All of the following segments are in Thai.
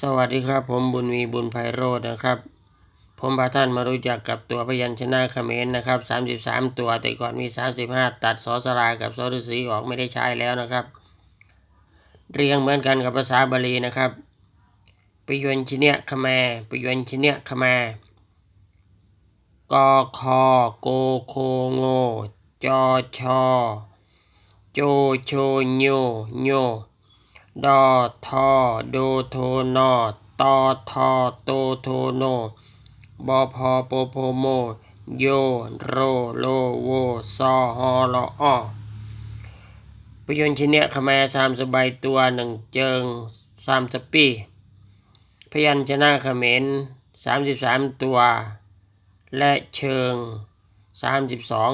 สวัสดีครับ ผมบุญมีบุญไพโรจน์นะครับ ผมพาท่านมารู้จักกับตัวพยัญชนะเขมรนะครับ 33 ตัวแต่ก่อนมี 35 ตัดสอสลากับสอฤาษีออกไม่ได้ใช้แล้วนะครับ เรียงเหมือนกันกับภาษาบาลีนะครับประโยนชเนะขแมรประโยนชเนะขแมรกอคอโกโคโงจอชอโจโชโญโญ ดอทอโดโทนอตอทอโตโทโนบอพอโปโพโม โยโรโลโวซอฮอลออประยนชินเนี้ยขแมสามสบายตัวหนึ่งเจิงสามสปีพยัญชนะเขมรสามสิบสามตัว และเชิงสามสิบสอง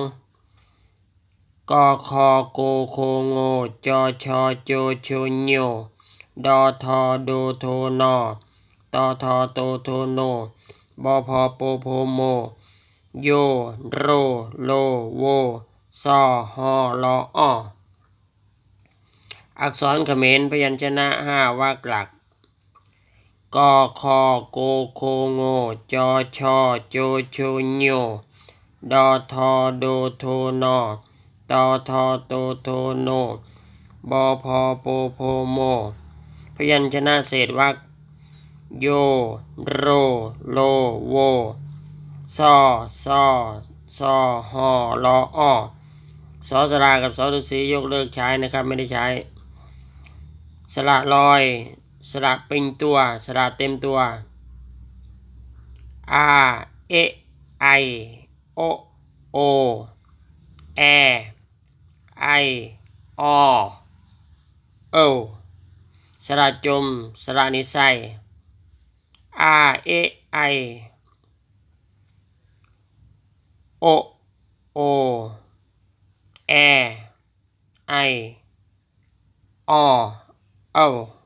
กอคอโกโคโงจอชอโจโชโญดอทอโดโทนอตอทอโตโทโนบอพอโปโพโม โยโรโลโวซอฮอลอออักษรเขมรพยัญชนะห้าวรรคหลักกอคอโกโคโงจอชอโจโชโญดอทอโดโทนอ ตอทอโตโทโน บอพอโปโพโม พยัญชนะเศษวรรคโย โร โล โวซอซอซอฮอลออสอสระกับสอฤาษียกเลิกใช้นะครับ ไม่ได้ใช้ สระลอย สระเป็นตัว สระเต็มตัวอาเอไอโอโอแอ ไออโอสระจม สระนิสัยอาเอไอโอโอแอไออโอ